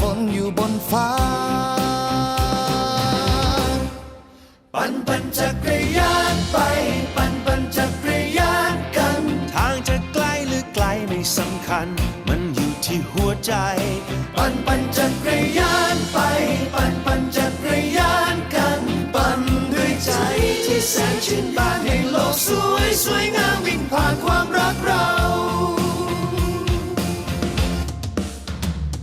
ฝนอยู่บนฟ้า ปั่นปั่นจักรยานไป ปั่นปั่นจักรยานกัน ทางจะไกลหรือไกลไม่สำคัญ มันอยู่ที่หัวใจ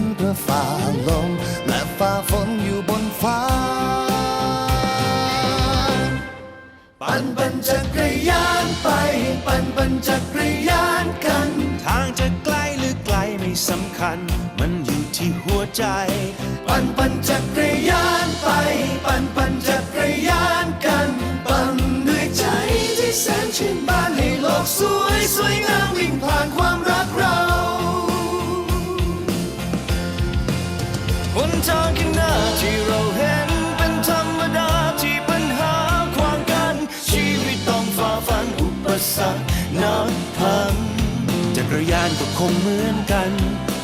น อฝ่าลม และฝ่าฝนอยู่บนฟ้า ปั่นปั่นจักรยานไป ปั่นปั่นจักรยานกัน ทางจะไกลหรือไกลไม่สำคัญ มันอยู่ที่หัวใจ ทางข้างหน้าที่เราเห็นเป็นธรรมดาที่ปัญหาความกัน ชีวิตต้องฝ่าฟันอุปสรรคน้ำพังจักรยานก็คงเหมือนกัน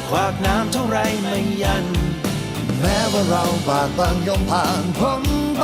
ขวากน้ำเท่าไรไม่ยัน แม้ว่าเราบากบังย่อมผ่านพ้นไป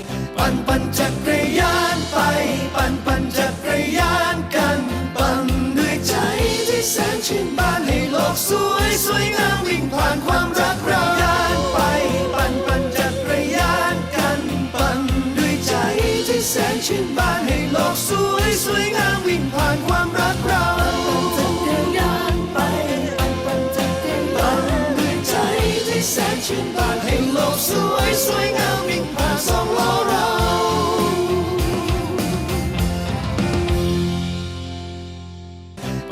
วยสวยงามวิ่งผ่านความรักเราจักรยานไปปั่นปั่นจักรยานตันด้วยใจที่แสนชื่นบานให้โลกสวยสวยงามวิ่งผ่านสองล้อเรา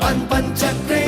ปั่นปั่นจักร